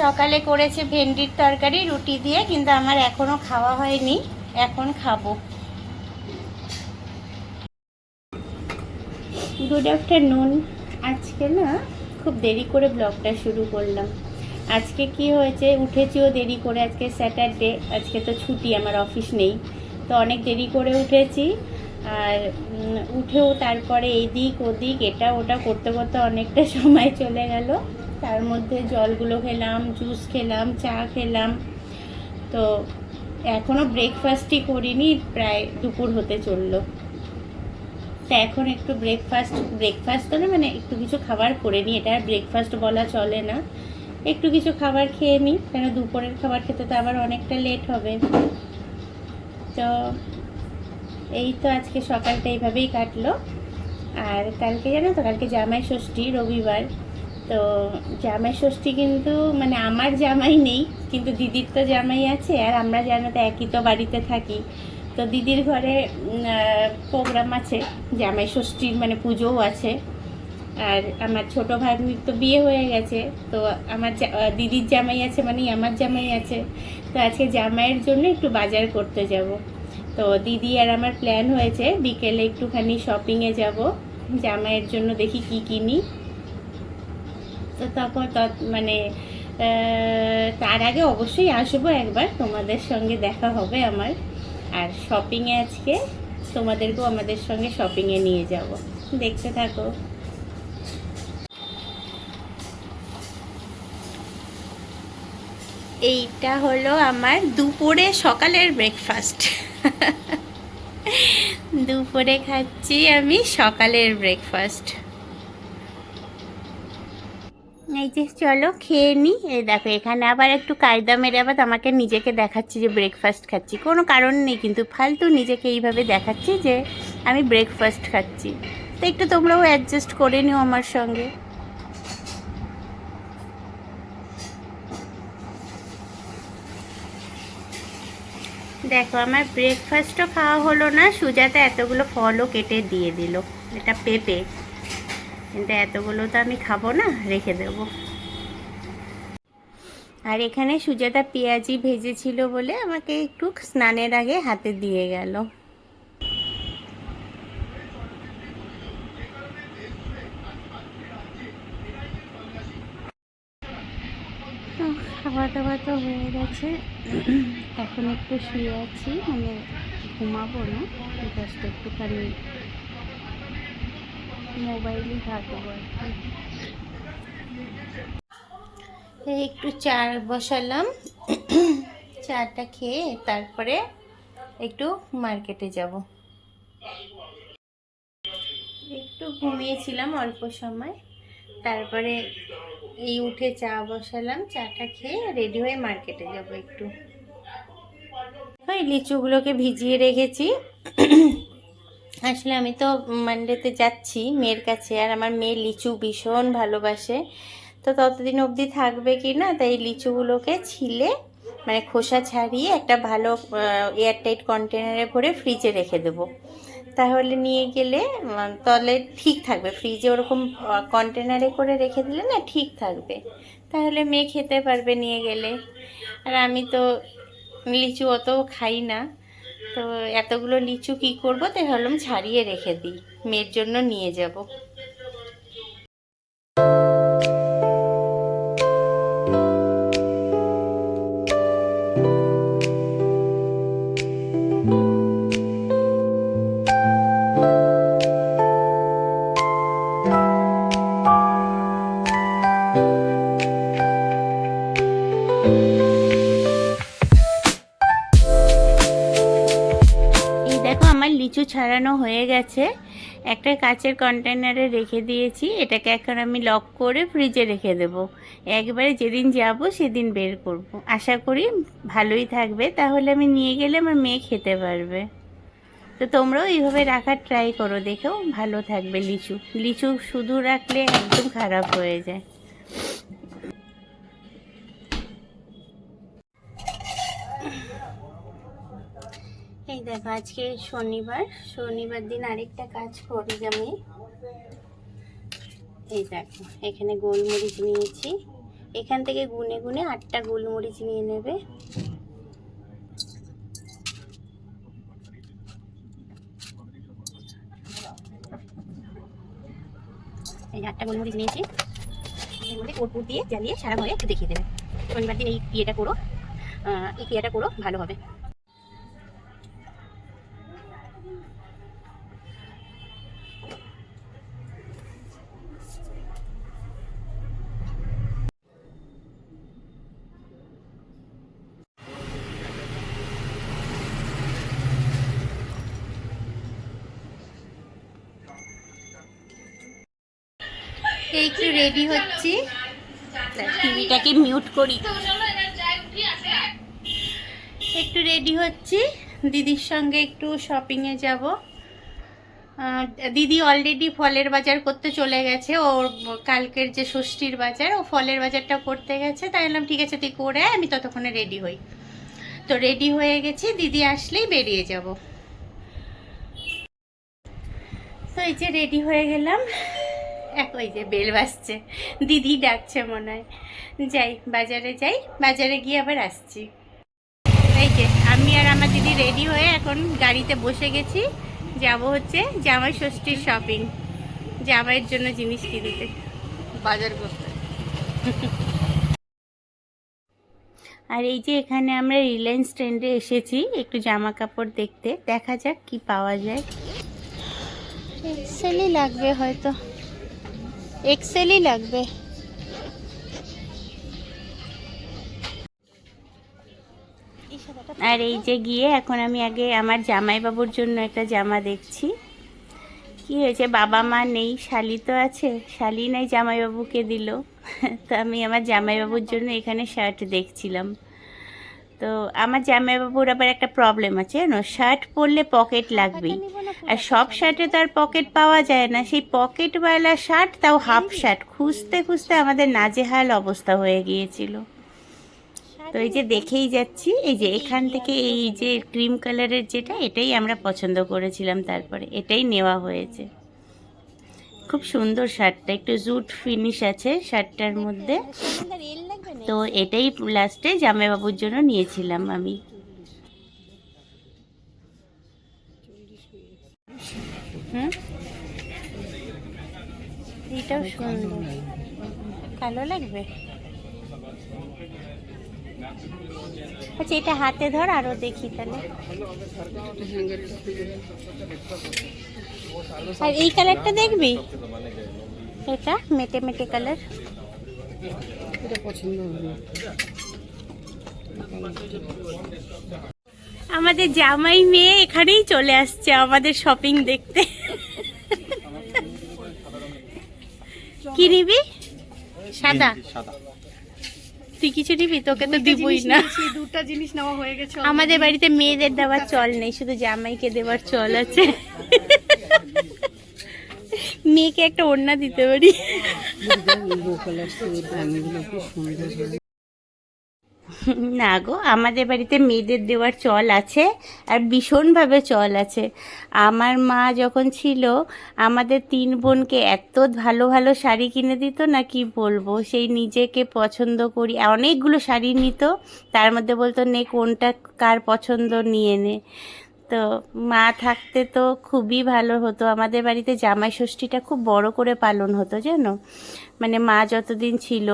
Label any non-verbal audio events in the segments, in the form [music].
সকালে করেছে ভেন্ডির তরকারি, রুটি দিয়ে, কিন্তু আমার এখনও খাওয়া হয়নি। এখন খাব। গুড আফটারনুন আজকে না খুব দেরি করে ব্লগটা শুরু করলাম। আজকে কি হয়েছে, উঠেছিও দেরি করে, আজকে স্যাটারডে, আজকে তো ছুটি, আমার অফিস নেই। তো অনেক দেরি করে উঠেছি, আর উঠেও তারপরে এদিক ওদিক, এটা ওটা করতে করতে অনেকটা [laughs] সময় চলে গেল। তার মধ্যে জলগুলো খেলাম জুস খেলাম, চা খেলাম। তো এখনও ব্রেকফাস্টই করিনি, প্রায় দুপুর হতে চলল। তা এখন একটু ব্রেকফাস্ট ব্রেকফাস্ট তো না মানে একটু কিছু খাবার করে নিই। এটা আর ব্রেকফাস্ট বলা চলে না। একটু কিছু খাবার খেয়ে নিই, কেন দুপুরের খাবার খেতে তো আবার অনেকটা লেট হবে। তো এই তো আজকে সকালটা এইভাবেই কাটলো। আর কালকে জানো তো, কালকে জামাই ষষ্ঠী, রবিবার। তো জামাই ষষ্ঠী কিন্তু মানে আমার জামাই নেই, কিন্তু দিদির তো জামাই আছে, আর আমরা জানো তো একই তো বাড়িতে থাকি। তো দিদির ঘরে প্রোগ্রাম আছে, জামাই ষষ্ঠীর মানে পুজোও আছে। আর আমার ছোট ভাগ্নির তো বিয়ে হয়ে গেছে, তো আমার দিদির জামাই আছে মানে আমার জামাই আছে। তো আজকে জামাইয়ের জন্য একটু বাজার করতে যাব। তো দিদি আর আমার প্ল্যান হয়েছে, বিকেলে একটুখানি শপিংয়ে যাব, জামাইয়ের জন্য দেখি কি কিনি। তো তখন তৎ- মানে তার আগে অবশ্যই আসব একবার। তোমাদের সঙ্গে দেখা হবে আমার। আর শপিংয়ে আজকে তোমাদেরকেও আমাদের সঙ্গে শপিংয়ে নিয়ে যাব। দেখতে থাকো। এইটা হলো আমার দুপুরে সকালের ব্রেকফাস্ট দুপুরে খাচ্ছি আমি সকালের ব্রেকফাস্ট এই যে চলো খেয়ে নি। এই দেখো, এখানে আবার একটু কায়দা মেরে আবার আমাকে নিজেকে দেখাচ্ছি যে ব্রেকফাস্ট খাচ্ছি। কোনো কারণ নেই, কিন্তু ফালতু নিজেকে এইভাবে দেখাচ্ছি যে আমি ব্রেকফাস্ট খাচ্ছি। তো একটু তোমরাও অ্যাডজাস্ট করে নিও আমার সঙ্গে। দেখো, আমার ব্রেকফাস্টও খাওয়া হলো না। সুজাতা এতগুলো ফলও কেটে দিয়ে দিল। এটা পেঁপে। কিন্তু এতগুলো তো আমি খাব না, রেখে দেবো। আর এখানে সুজাতা পেঁয়াজি ভেজেছিল বলে আমাকে একটু স্নানের আগে হাতে দিয়ে গেল। খাওয়া দাওয়া তো হয়ে গেছে। এখন একটু শুয়ে আছি মানে ঘুমাবো না জাস্ট একটুখানি মোবাইলই কি। এই একটু চা বসালাম। চাটা খেয়ে তারপরে একটু মার্কেটে যাব। একটু ঘুমিয়েছিলাম অল্প সময়। তারপরে এই উঠে চা বসালাম, চাটা খেয়ে রেডি হয়ে মার্কেটে যাব একটু। লিচুগুলোকে ভিজিয়ে রেখেছি। আসলে আমি তো মানডেতে যাচ্ছি মেয়ের কাছে, আর আমার মেয়ে লিচু ভীষণ ভালোবাসে। তো ততদিন অবধি থাকবে কি না? তাই লিচুগুলোকে ছিলে মানে খোসা ছাড়িয়ে একটা ভালো এয়ারটাইট কন্টেনারে ভরে ফ্রিজে রেখে দেবো। তাহলে নিয়ে গেলে তাহলে ঠিক থাকবে। ফ্রিজে ওরকম কন্টেনারে করে রেখে দিলে না ঠিক থাকবে। তাহলে মেয়ে খেতে পারবে নিয়ে গেলে। আর আমি তো লিচু অত খাই না। তো এতগুলো লিচু কি করব? তাই ভাবলাম ছাড়িয়ে রেখে দিই। মেয়ের জন্য নিয়ে যাব। লিচু হয়ে গেছে। একটা কাচের কন্টেনারে রেখে দিয়েছি। এটাকে এখন আমি লক করে ফ্রিজে রেখে দেব। একবারে যেদিন যাব সেদিন বের করব। আশা করি ভালোই থাকবে। তাহলে আমি নিয়ে গেলে আমার মেয়ে খেতে পারবে। তো তোমরাও এইভাবে রাখার ট্রাই করো। দেখেও ভালো থাকবে লিচু। লিচু শুধু রাখলে একদম খারাপ হয়ে যায়। এই দেখো, আজকে শনিবার। শনিবার দিন আরেকটা কাজ করি আমি এই দেখো, এখানে গোলমরিচ নিয়েছি। এখান থেকে গুনে গুনে আটটা গোলমরিচ নিয়ে নেবে। এই আটটা গোলমরিচ নিয়েছি। মধ্যে দিয়ে জ্বালিয়ে সারা ঘরে একটু দেখিয়ে দেবে। শনিবার দিন এই ইয়েটা করো এই ক্রিয়াটা করো, ভালো হবে। এই একটু রেডি হচ্ছি। টিভিটাকে মিউট করি। একটু রেডি হচ্ছি। দিদির সঙ্গে একটু শপিংয়ে যাব। দিদি অলরেডি ফলের বাজার করতে চলে গেছে। ওর কালকের যে ষষ্ঠীর বাজার ও ফলের বাজারটা করতে গেছে। তাই বললাম ঠিক আছে তুই করে আমি ততক্ষণে রেডি হই। তো রেডি হয়ে গেছি। দিদি আসলেই বেরিয়ে যাব। তো এই যে রেডি হয়ে গেলাম। [laughs] ওই যে বেল বাজছে। দিদি ডাকছে মনে হয়। যাই বাজারে যাই বাজারে গিয়ে আবার আসছি। এই যে আমি আর আমার দিদি রেডি হয়ে এখন গাড়িতে বসে গেছি। যাব হচ্ছে জামাই ষষ্ঠীর শপিং জামাইয়ের জন্য জিনিস কিনতে। বাজার করতে। [laughs] আর এই যে এখানে আমরা রিলায়েন্স ট্রেন্ডে এসেছি একটু জামা কাপড় দেখতে। দেখা যাক কি পাওয়া যায়। এক্সেলই লাগবে হয়তো। এক্সেলই লাগবে। আর এই যে গিয়ে এখন আমি আগে আমার জামাইবাবুর জন্য একটা জামা দেখছি। কি হয়েছে? বাবা মা নেই, শালি তো আছে। শালি নাই, জামাইবাবুকে দিল। [laughs] তো আমি আমার জামাইবাবুর জন্য এখানে শার্ট দেখছিলাম। তো আমার জামাইবাবুর আবার একটা প্রবলেম আছে জানো? শার্ট পরলে পকেট লাগবেই। আর সব শার্টে তো আর পকেট পাওয়া যায় না। সেই পকেটওয়ালা শার্ট তাও হাফ শার্ট খুঁজতে খুঁজতে আমাদের নাজেহাল অবস্থা হয়ে গিয়েছিল। তো এই যে দেখেই যাচ্ছি এই যে এখান থেকে এই যে ক্রিম কালারের যেটা এটাই আমরা পছন্দ করেছিলাম তারপরে। এটাই নেওয়া হয়েছে। খুব সুন্দর শার্টটা একটু জুট ফিনিশ আছে শার্টটার মধ্যে। তো এটাই লাস্টে জামাইবাবুর জন্য নিয়েছিলাম আমি। এটাও সুন্দর। কালো লাগবে? আচ্ছা এটা হাতে ধর, আরও দেখি তাহলে। আর এই কালারটা দেখবি? এটা মেটে মেটে কালার এটা পছন্দ হবে আমাদের জামাই মেয়ে এখানেই চলে আসছে আমাদের শপিং দেখতে। কি নিবি? সাদা? তুই কিছু নিবি? তোকে তো দিবই না। দুটো জিনিস নেওয়া হয়ে গেছে আমাদের বাড়িতে মেয়েদের দেওয়ার চল নেই শুধু জামাইকে দেওয়ার চল আছে। মেয়েকে একটা ওড়না দিতে পারি। না গো, আমাদের বাড়িতে মেয়েদের দেওয়ার চল আছে আর ভীষণভাবে চল আছে। আমার মা যখন ছিল, আমাদের তিন বোনকে এত ভালো ভালো শাড়ি কিনে দিত না কি বলব, সেই নিজেকে পছন্দ করি। অনেকগুলো শাড়ি নিত, তার মধ্যে বলতো, নে কোনটা কার পছন্দ নিয়ে নে। তো মা থাকতে তো খুবই ভালো হতো। আমাদের বাড়িতে জামাই ষষ্ঠীটা খুব বড় করে পালন হতো, জানো? মানে মা যতদিন ছিল,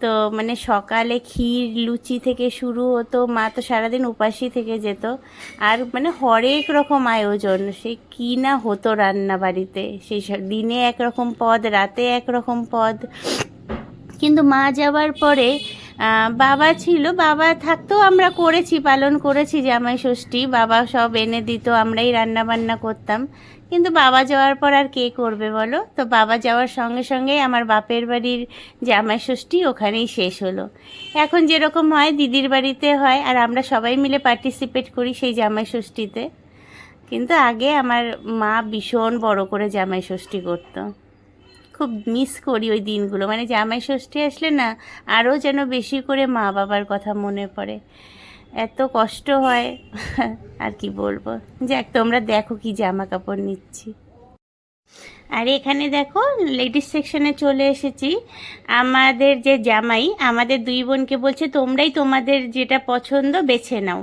তো মানে সকালে ক্ষীর, লুচি থেকে শুরু হতো, মা তো সারাদিন উপাসই থেকে যেত। আর মানে হরেক রকম আয়োজন, সে কী না হতো রান্না বাড়িতে। সেই দিনে একরকম পদ, রাতে একরকম পদ। কিন্তু মা যাওয়ার পরে বাবা ছিল, বাবা থাকতেও আমরা করেছি, পালন করেছি জামাই ষষ্ঠী। বাবা সব এনে দিত, আমরাই রান্না বান্না করতাম। কিন্তু বাবা যাওয়ার পর আর কে করবে বলো? তো বাবা যাওয়ার সঙ্গে সঙ্গে আমার বাপের বাড়ির জামাই ষষ্ঠী ওখানেই শেষ হলো। এখন যেরকম হয়, দিদির বাড়িতে হয়, আর আমরা সবাই মিলে পার্টিসিপেট করি সেই জামাই ষষ্ঠীতে। কিন্তু আগে আমার মা ভীষণ বড় করে জামাই ষষ্ঠী করতো। খুব মিস করি ওই দিনগুলো। মানে জামাই ষষ্ঠী আসলে না, আরও যেন বেশি করে মা বাবার কথা মনে পড়ে। এত কষ্ট হয়, [laughs] আর কি বলব? যাক, তোমরা দেখো কি জামা কাপড় নিচ্ছি। আর এখানে দেখো লেডিস সেকশনে চলে এসেছি। আমাদের যে জামাই, আমাদের দুই বোনকে বলছে, তোমরাই তোমাদের যেটা পছন্দ বেছে নাও।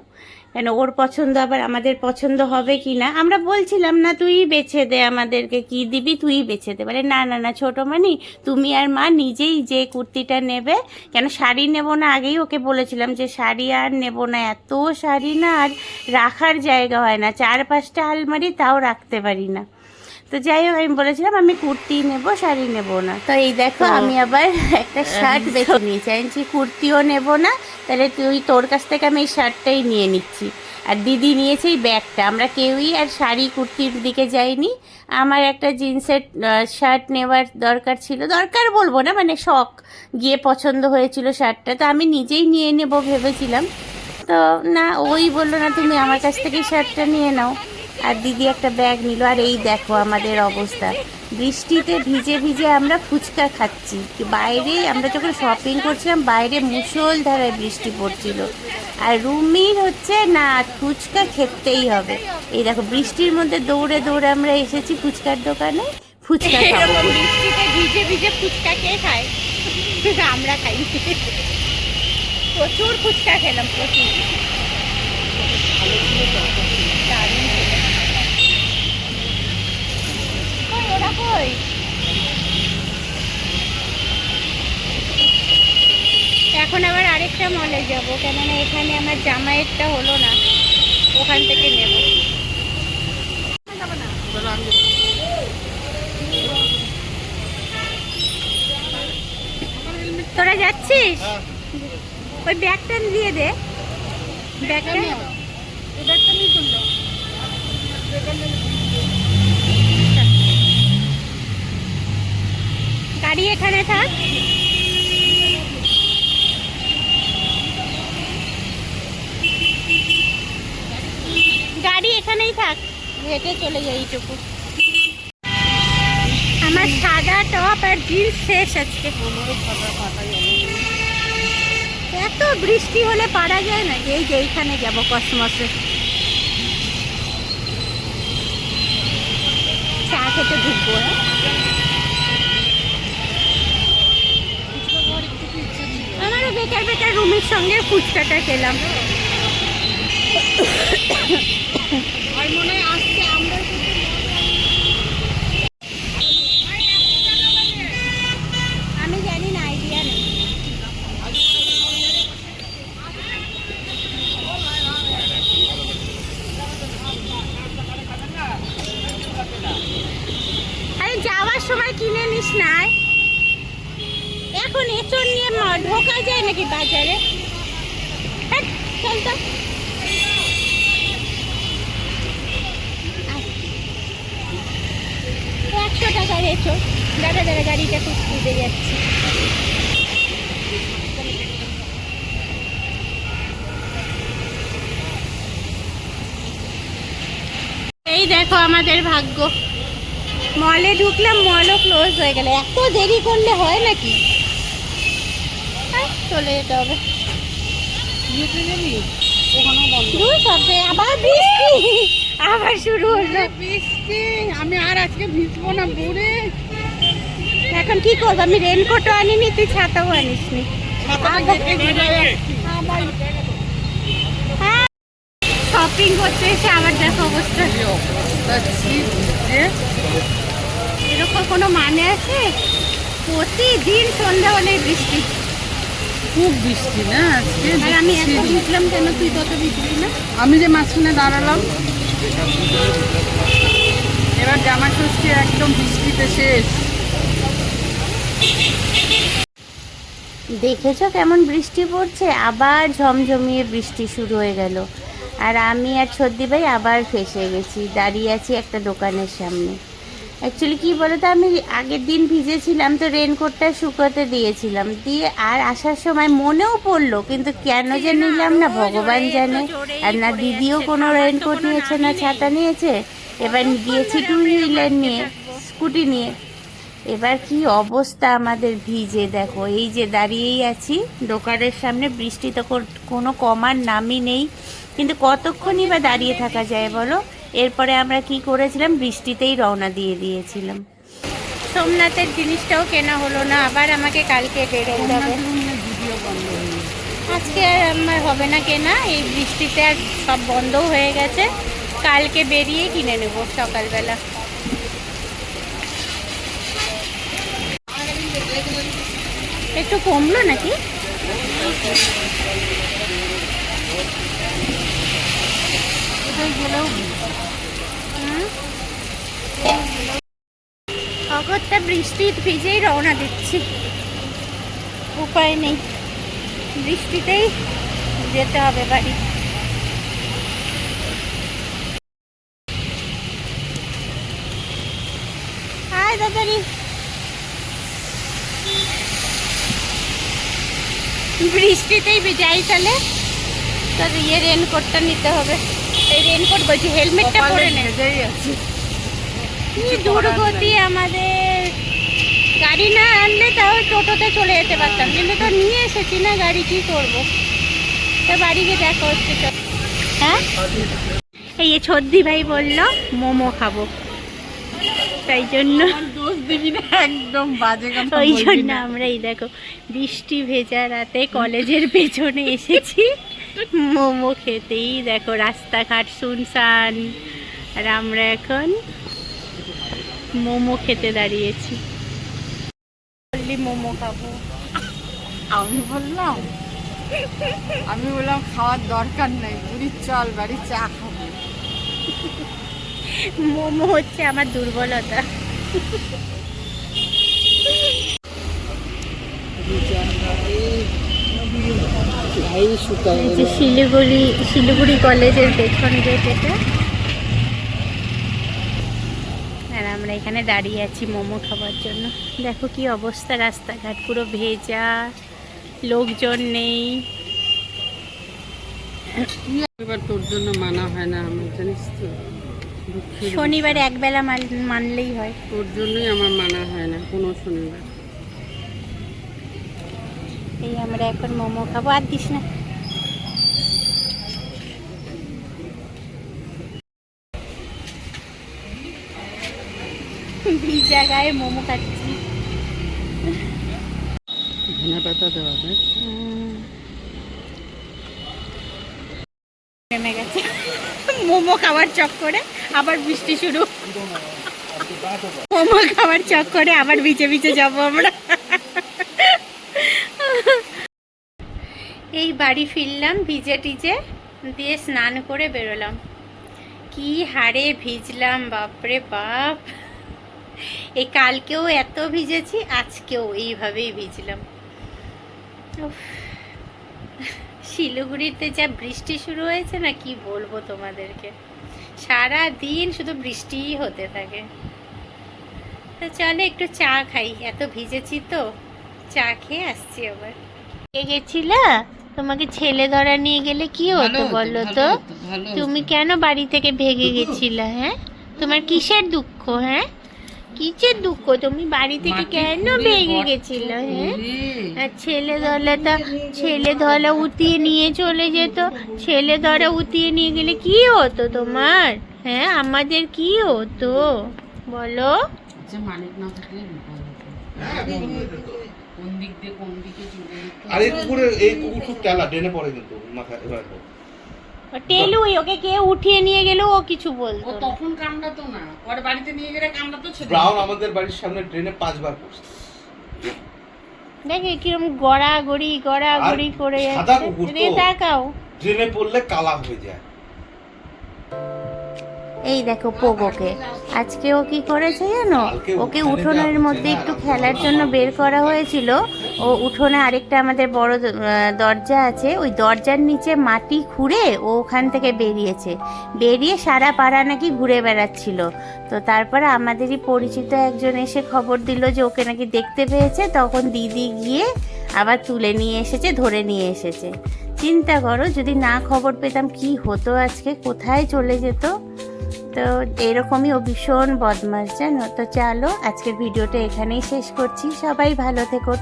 কেন ওর পছন্দ আবার আমাদের পছন্দ হবে কি না? আমরা বলছিলাম না তুই বেছে দে আমাদেরকে কি দিবি তুই বেছে দে। বলে না না না ছোটো মানি তুমি আর মা নিজেই যে কুর্তিটা নেবে কেন শাড়ি নেব না আগেই ওকে বলেছিলাম যে শাড়ি আর নেব না এত শাড়ি না আর রাখার জায়গা হয় না চার পাঁচটা আলমারি তাও রাখতে পারি না। তো যাই হোক আমি বলেছিলাম আমি কুর্তি নেব শাড়ি নেব না। তো এই দেখো আমি আবার একটা শার্ট বেছে নিয়েছি। কুর্তিও নেব না তাহলে তুই তোর কাছ থেকে আমি এই শার্টটাই নিয়ে নিচ্ছি। আর দিদি নিয়েছে এই ব্যাগটা। আমরা কেউই আর শাড়ি, কুর্তির দিকে যাইনি। আমার একটা জিন্সের শার্ট নেওয়ার দরকার ছিল। দরকার বলব না মানে শখ। গিয়ে পছন্দ হয়েছিল শার্টটা। তো আমি নিজেই নিয়ে নেব ভেবেছিলাম। তো না, ওই বলল না, তুমি আমার কাছ থেকে শার্টটা নিয়ে নাও। আর দিদি একটা ব্যাগ নিল আর এই দেখো আমাদের অবস্থা। বৃষ্টিতে ভিজে ভিজে আমরা ফুচকা খাচ্ছি। বাইরে আমরা যখন শপিং করছিলাম বাইরে মুষলধারায় বৃষ্টি পড়ছিল। আর রুমির হচ্ছে না ফুচকা খেতেই হবে। এই দেখো বৃষ্টির মধ্যে দৌড়ে দৌড়ে আমরা এসেছি ফুচকার দোকানে। ফুচকা [laughs] বৃষ্টিতে ভিজে ভিজে ফুচকা কে খায়? আমরা খাই। প্রচুর ফুচকা খেলাম প্রচুর দারুণ ছিল। কই এখন আবার আরেকটা মলে যাব কেননা এখানে আমার জামাইয়েরটা হলো না। ওখান থেকে নেব। তোরা যাচ্ছিস? ওই ব্যাগটা দিয়ে দে। ব্যাগটা ব্যাগটা? নিয়ে গাড়ি এখানে থাক। গাড়ি এখানেই থাক। হেঁটে চলে যাই এইটুকু। আমার সাদা টপ আর জিন্স শেষ আজকে। এত বৃষ্টি হলে পারা যায় না। এই যে এইখানে যাব কসমসে। চা খেতে ঢুকবো হ্যাঁ? বেকার বেকার রুমের সঙ্গে ফুচকাটা খেলাম। আমি জানি না আইডিয়া নেই। আরে যাওয়ার সময় কিনে নিস না এখন এচর নিয়ে ঢোকা যায় নাকি বাজারে? হ্যাট, একশো টাকার এচর দাদা দাদা গাড়িটা খুব স্পিডে যাচ্ছে। এই দেখো আমাদের ভাগ্য। মলে ঢুকলাম মলও ক্লোজ হয়ে গেল। এত দেরি করলে হয় নাকি? চলে যেতে হবে। আবার বৃষ্টি। আবার শুরু হলো। বৃষ্টি। আমি আর আজকে ভিজবো না বুড়ে। এখন কি করব? আমি রেনকোটও আনিনি তুই ছাতাও আনিস নি শপিং করতে এসে আবার দেখো অবস্থা। এরকম কোনো মানে আছে? প্রতিদিন সন্ধ্যা হলে বৃষ্টি। খুব বৃষ্টি না? আজকে আমি। ভিজলাম কেন তুই তত ভিজলি না? আমি যে মাঝখানে দাঁড়ালাম এবার জামা ষষ্ঠী একদম বৃষ্টিতে শেষ। দেখেছ কেমন বৃষ্টি পড়ছে? আবার ঝমঝমিয়ে বৃষ্টি শুরু হয়ে গেল। আর আমি আর ছদ্দি ভাই আবার ফেসে গেছি। দাঁড়িয়ে আছি একটা দোকানের সামনে। অ্যাকচুয়ালি কি বলতো আমি আগের দিন ভিজেছিলাম তো রেনকোটটা শুকোতে দিয়েছিলাম। দিয়ে আর আসার সময় মনেও পড়ল কিন্তু কেন যে নিলাম না? ভগবান জানে। আর না দিদিও কোনো রেনকোট নিয়েছে না ছাতা নিয়েছে? এবার গিয়েছি টু হুইলার নিয়ে স্কুটি নিয়ে। এবার কি অবস্থা আমাদের ভিজে দেখো। এই যে দাঁড়িয়েই আছি দোকানের সামনে বৃষ্টি তো কোনো কমার নামই নেই। কিন্তু কতক্ষণই বা দাঁড়িয়ে থাকা যায় বলো? এরপরে আমরা কি করেছিলাম? বৃষ্টিতেই রওনা দিয়ে দিয়েছিলাম। সোমনাথের জিনিসটাও কেনা হলো না আবার আমাকে কালকে বেরোতে হবে। আজকে আর আমার হবে না কেনা এই বৃষ্টিতে আর সব বন্ধও হয়ে গেছে। কালকে বেরিয়ে কিনে নেব সকালবেলা। একটু কমলো নাকি? হুম? অগত্যা বৃষ্টির ভিজেই রওনা দিচ্ছি। উপায় নেই। বৃষ্টিতেই যেতে হবে বাড়ি। হাই দাদারি বৃষ্টিতেই যাই তাহলে তোর ইয়ে রেনকোটটা নিতে হবে। এই রেনকোট বলছি হেলমেটটা পরে নে। ভেজেই আছে। কি দুর্গতি আমাদের। গাড়ি না আনলে তাও টোটোতে চলে যেতে পারতাম কিন্তু তো নিয়ে এসেছি না গাড়ি কি করব? তো বাড়ি গিয়ে দেখা হচ্ছে চল। হ্যাঁ? এই ছদ্দি ভাই বলল মোমো খাব। তাই জন্য একদম বাজে ওই জন্য। আমরা এই দেখো বৃষ্টি ভেজা রাতে কলেজের পেছনে এসেছি। মোমো খেতেই দেখো রাস্তাঘাট শুনশান। আর আমরা এখন মোমো খেতে দাঁড়িয়েছি। বললি মোমো খাব। আমি বললাম আমি বললাম খাওয়ার দরকার নাই বুড়ি চল বাড়ি চা খাব। মোমো হচ্ছে আমার দুর্বলতা। শিলিগুড়ি শিলিগুড়ি কলেজের পেছন গেট এটা আর আমরা এখানে দাঁড়িয়ে আছি মোমো খাবার জন্য। দেখো কি অবস্থা রাস্তাঘাট পুরো ভেজা লোকজন নেই। এবার তোর জন্য মানা হয় না আমার জানিস তো? শনিবার একবেলা মান- মানলেই হয়। তোর জন্যই আমার মানা হয় না কোনো শনিবার। এই আমরা এখন মোমো খাব। আর দিস না ভিজা গায়ে মোমো খাচ্ছি। ধনে পাতা দেওয়া যায় নেমে গেছে। মোমো খাওয়ার চক্করে আবার বৃষ্টি শুরু। মোমো খাওয়ার চক্করে আবার ভিজে ভিজে যাব আমরা। এই বাড়ি ফিরলাম ভিজে টিজে দিয়ে স্নান করে বেরোলাম। কি হারে ভিজলাম বাপরে বাপ। এই কালকেও এত ভিজেছি আজকেও এইভাবেই ভিজলাম। শিলিগুড়িতে যা বৃষ্টি শুরু হয়েছে না কি বলব তোমাদেরকে? সারা দিন শুধু বৃষ্টিই হতে থাকে। তো চলে একটু চা খাই এত ভিজেছি তো। চা খেয়ে আসছি আবার। কে গেছিলা? তোমাকে ছেলে ধরা নিয়ে গেলে কি হতো বলো তো? তুমি কেন বাড়ি থেকে ভেগে গেছিলা হ্যাঁ? তোমার কিসের দুঃখ হ্যাঁ? কিসের দুঃখ তুমি বাড়ি থেকে কেন ভেগে গেছিলা হ্যাঁ? আর ছেলে ধরলে তো ছেলে ধরা উতিয়ে নিয়ে চলে যেত ছেলে ধরা উতিয়ে নিয়ে গেলে কি হতো তোমার? হ্যাঁ আমাদের কি হতো? বলো। যে মালিক না থাকলে বিপদ হতো। কোন দিক দিয়ে কোন দিকে চলে যেত? আর এই কুকুরের এই কুকুর খুব তেলা ডেনে পড়ে কিন্তু। ও টেলুই ওকে কে উঠিয়ে নিয়ে গেলেও ও কিছু বলতো না। তখন কামড়াতো না। ওর বাড়িতে নিয়ে গেলে কামড়াতো ছেড়ে ব্রাউন আমাদের বাড়ির সামনে ট্রেনে পাঁচবার পড়ছে। দেখে কিরম গড়াগড়ি গড়াগড়ি গড়ি করে সাদা কুকুর তো। রে তাকাও। ট্রেনে পড়লে কালা হয়ে যায়। এই দেখো পোগোকে। আজকে ও কি করেছে জানো? ওকে উঠোনের মধ্যে একটু খেলার জন্য বের করা হয়েছিল। ও উঠোনে আরেকটা আমাদের বড় দরজা আছে। ওই দরজার নিচে মাটি খুঁড়ে ও ওখান থেকে বেরিয়েছে। বেরিয়ে সারা পাড়া নাকি ঘুরে বেড়াচ্ছিল। তো তারপরে আমাদেরই পরিচিত একজন এসে খবর দিল যে ওকে নাকি দেখতে পেয়েছে। তখন দিদি গিয়ে আবার তুলে নিয়ে এসেছে, ধরে নিয়ে এসেছে। চিন্তা করো, যদি না খবর পেতাম কি হতো আজকে? কোথায় চলে যেত? তো এরকমই ও ভীষণ বদমাস জানো? তো চলো, আজকের ভিডিওটা এখানেই শেষ করছি। সবাই ভালো থেকো